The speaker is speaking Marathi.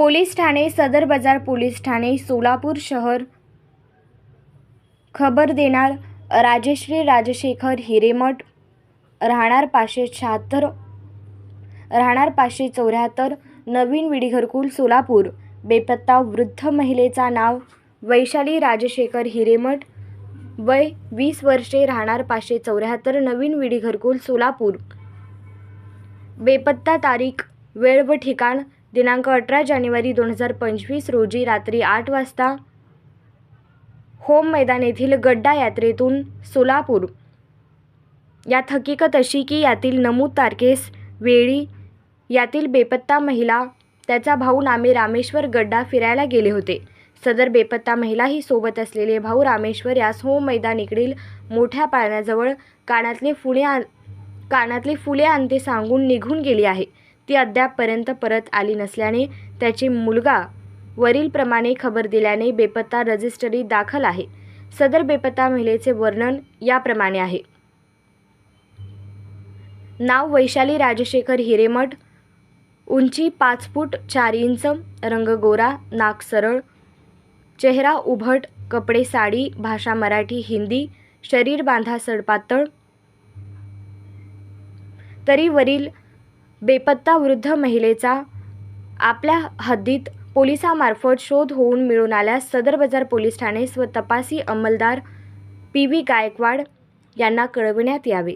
पोलीस ठाणे सदर बाजार पोलीस ठाणे सोलापूर शहर. खबर देणार राजश्री राजशेखर हिरेमठ. राहणार पाचशे शहात्तर. राहणार पाचशे चौऱ्याहत्तर. नवीन विडीघरकुल सोलापूर. बेपत्ता वृद्ध महिलेचा नाव वैशाली राजशेखर हिरेमठ. वय वीस वर्षे राहणार पाचशे चौऱ्याहत्तर. नवीन विडी घरकुल सोलापूर. बेपत्ता तारीख वेळ व ठिकाण दिनांक अठरा जानेवारी दोन हजार पंचवीस रोजी रात्री आठ वाजता होम मैदान येथील गड्डा यात्रेतून सोलापूर. यात हकीकत अशी की यातील नमूद तारखेस वेळी यातील बेपत्ता महिला त्याचा भाऊ नामे रामेश्वर गड्डा फिरायला गेले होते. सदर बेपत्ता महिला ही सोबत असलेले भाऊ रामेश्वर यास होम मैदान इकडील मोठ्या पाळण्याजवळ कानातले फुले आण कानातले फुले आणते सांगून निघून गेली आहे. ती अद्यापपर्यंत परत आली नसल्याने त्याचे मुलगा वरीलप्रमाणे खबर दिल्याने बेपत्ता रजिस्टरी दाखल आहे. सदर बेपत्ता महिलेचे वर्णन याप्रमाणे आहे. नाव वैशाली राजशेखर हिरेमठ उंची पाच फूट चार इंच रंग गोरा नाक सरळ चेहरा उभट कपडे साडी भाषा मराठी हिंदी शरीर बांधा सडपातळ तरी वरील बेपत्ता वृद्ध महिलेचा आपल्या हद्दीत पोलिसामार्फत शोध होऊन मिळून आल्यास सदर बाजार पोलीस ठाणे स्व तपासी अंमलदार पी व्ही गायकवाड यांना कळविण्यात यावे.